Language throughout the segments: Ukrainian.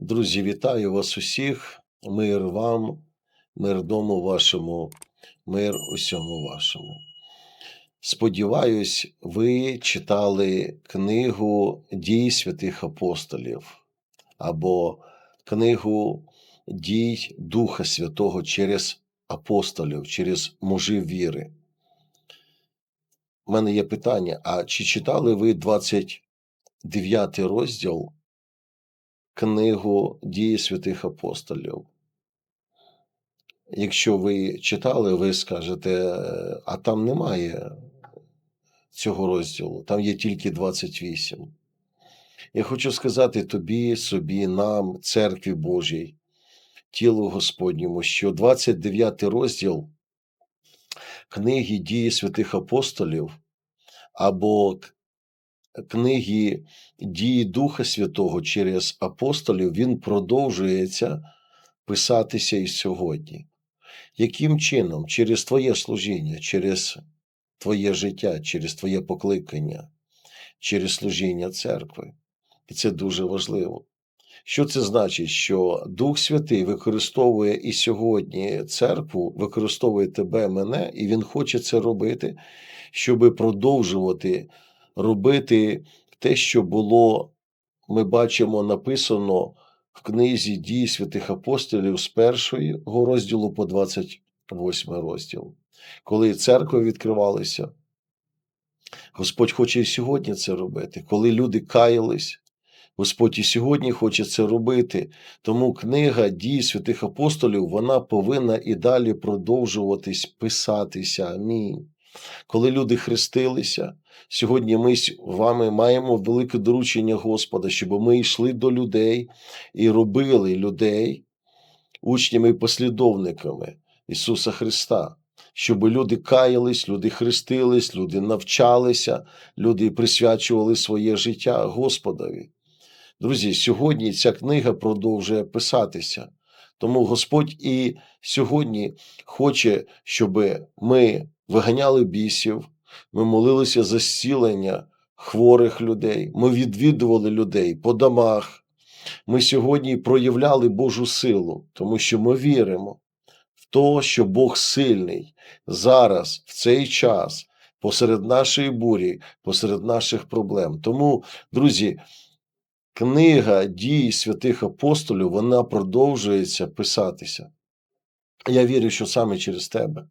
Друзі, вітаю вас усіх. Мир вам, мир дому вашому, мир усьому вашому. Сподіваюсь, ви читали книгу дій святих апостолів або книгу дій Духа Святого через апостолів, через мужів віри. У мене є питання: а чи читали ви 29 розділ книгу дії святих апостолів? Якщо ви читали, ви скажете, а там немає цього розділу, там є тільки 28. Я хочу сказати тобі, собі, нам, церкві Божій, тілу Господньому, що 29 розділ книги дії святих апостолів або книги дії Духа Святого через апостолів, він продовжується писатися і сьогодні. Яким чином? Через твоє служіння, через твоє життя, через твоє покликання, через служіння церкви. І це дуже важливо. Що це значить? Що Дух Святий використовує і сьогодні церкву, використовує тебе, мене, і Він хоче це робити, щоб продовжувати робити те, що було, ми бачимо, написано в книзі дій святих апостолів з першого розділу по 28 розділ. Коли церкви відкривалися, Господь хоче і сьогодні це робити. Коли люди каялись, Господь і сьогодні хоче це робити. Тому книга дій святих апостолів вона повинна і далі продовжуватись писатися. Амінь. Коли люди хрестилися, сьогодні ми з вами маємо велике доручення Господа, щоб ми йшли до людей і робили людей учнями і послідовниками Ісуса Христа. Щоб люди каялись, люди хрестились, люди навчалися, люди присвячували своє життя Господові. Друзі, сьогодні ця книга продовжує писатися. Тому Господь і сьогодні хоче, щоб ми виганяли бісів, ми молилися за зцілення хворих людей, ми відвідували людей по домах. Ми сьогодні проявляли Божу силу, тому що ми віримо в те, що Бог сильний зараз, в цей час, посеред нашої бурі, посеред наших проблем. Тому, друзі, книга дій святих апостолів вона продовжується писатися. Я вірю, що саме через тебе.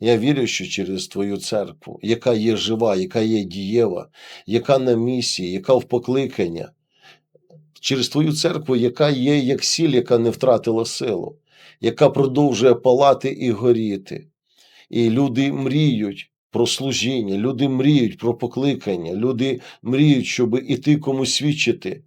Я вірю, що через твою церкву, яка є жива, яка є дієва, яка на місії, яка в покликання, через твою церкву, яка є як сіль, яка не втратила силу, яка продовжує палати і горіти. І люди мріють про служіння, люди мріють про покликання, люди мріють, щоб іти комусь свідчити,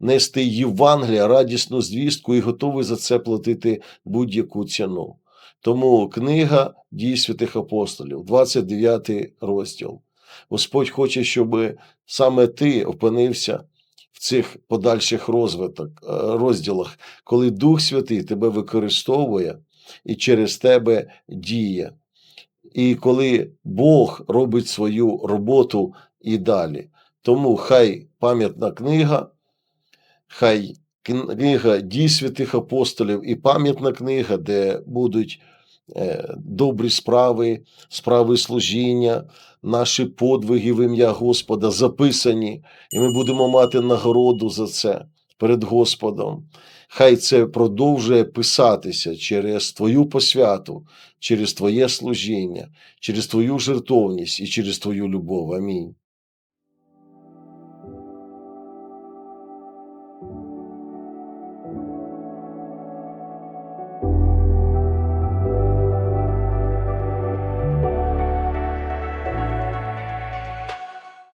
нести Євангелія, радісну звістку і готові за це платити будь-яку ціну. Тому книга дій святих апостолів, 29 розділ. Господь хоче, щоб саме ти опинився в цих подальших розвиток, е, розділах, коли Дух Святий тебе використовує і через тебе діє. І коли Бог робить свою роботу і далі. Тому хай пам'ятна книга, хай книга дій святих апостолів і пам'ятна книга, де будуть е, добрі справи, справи служіння, наші подвиги в ім'я Господа записані, і ми будемо мати нагороду за це перед Господом. Хай це продовжує писатися через твою посвяту, через твоє служіння, через твою жертовність і через твою любов. Амінь.